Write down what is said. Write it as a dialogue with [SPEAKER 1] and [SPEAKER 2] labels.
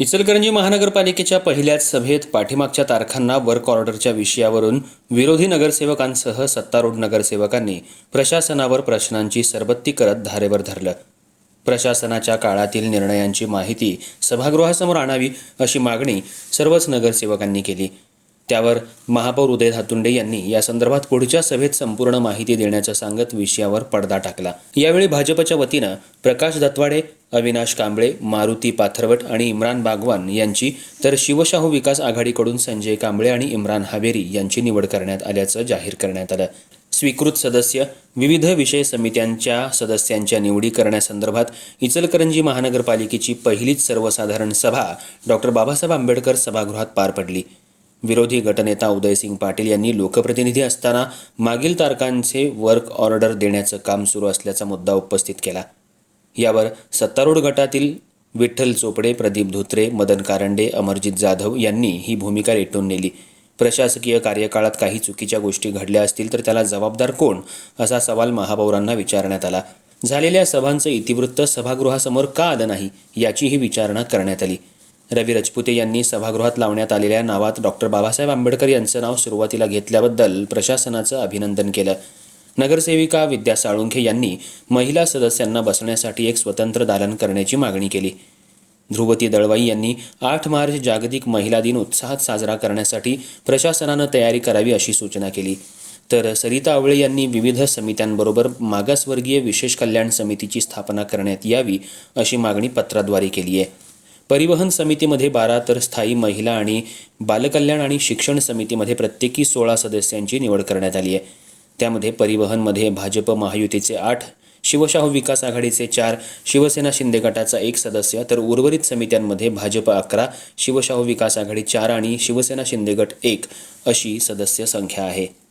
[SPEAKER 1] इचलकरंजी महानगरपालिकेच्या पहिल्याच सभेत पाठीमागच्या तारखांना वर्क ऑर्डरच्या विषयावरून विरोधी नगरसेवकांसह सत्तारूढ नगरसेवकांनी प्रशासनावर प्रश्नांची सरबत्ती करत धारेवर धरलं. प्रशासनाच्या काळातील निर्णयांची माहिती सभागृहासमोर आणावी अशी मागणी सर्वच नगरसेवकांनी केली. त्यावर महापौर उदय धातुंडे यांनी या संदर्भात पुढच्या सभेत संपूर्ण माहिती देण्याचं सांगत विषयावर पडदा टाकला. यावेळी भाजपच्या वतीनं प्रकाश दत्वाडे अविनाश कांबळे मारुती पाथरवट आणि इम्रान बागवान यांची तर शिवशाहू विकास आघाडीकडून संजय कांबळे आणि इम्रान हावेरी यांची निवड करण्यात आल्याचं जाहीर करण्यात आलं. स्वीकृत सदस्य विविध विषय समित्यांच्या सदस्यांच्या निवडी करण्यासंदर्भात इचलकरंजी महानगरपालिकेची पहिलीच सर्वसाधारण सभा डॉक्टर बाबासाहेब आंबेडकर सभागृहात पार पडली. विरोधी गटनेता उदयसिंग पाटील यांनी लोकप्रतिनिधी असताना मागील तारखांचे वर्क ऑर्डर देण्याचं काम सुरू असल्याचा मुद्दा उपस्थित केला. यावर सत्तारूढ गटातील विठ्ठल चोपडे प्रदीप धोत्रे मदन कारंडे अमरजित जाधव यांनी ही भूमिका रेटून नेली. प्रशासकीय कार्यकाळात काही चुकीच्या गोष्टी घडल्या असतील तर त्याला जबाबदार कोण? असा सवाल महापौरांना विचारण्यात आला. झालेल्या सभांचं इतिवृत्त सभागृहासमोर का आलं नाही याचीही विचारणा करण्यात आली. रवी रजपुते यांनी सभागृहात लावण्यात आलेल्या नावात डॉक्टर बाबासाहेब आंबेडकर यांचं नाव सुरुवातीला घेतल्याबद्दल प्रशासनाचं अभिनंदन केलं. नगरसेविका विद्या साळुंखे यांनी महिला सदस्यांना बसण्यासाठी एक स्वतंत्र दालन करण्याची मागणी केली. ध्रुवती दळवाई यांनी आठ मार्च जागतिक महिला दिन उत्साहात साजरा करण्यासाठी प्रशासनानं तयारी करावी अशी सूचना केली. तर सरिता आवळे यांनी विविध समित्यांबरोबर मागासवर्गीय विशेष कल्याण समितीची स्थापना करण्यात यावी अशी मागणी पत्राद्वारे केली आहे. परिवहन समितीमध्ये बारा तर स्थायी महिला आणि बालकल्याण आणि शिक्षण समितीमध्ये प्रत्येकी सोळा सदस्यांची निवड करण्यात आली आहे. त्यामध्ये परिवहनमध्ये भाजप महायुतीचे आठ शिवशाहू विकास आघाडीचे चार शिवसेना शिंदे गटाचा एक सदस्य तर उर्वरित समित्यांमध्ये भाजप अकरा शिवशाहू विकास आघाडी चार आणि शिवसेना शिंदे गट एक अशी सदस्य संख्या आहे.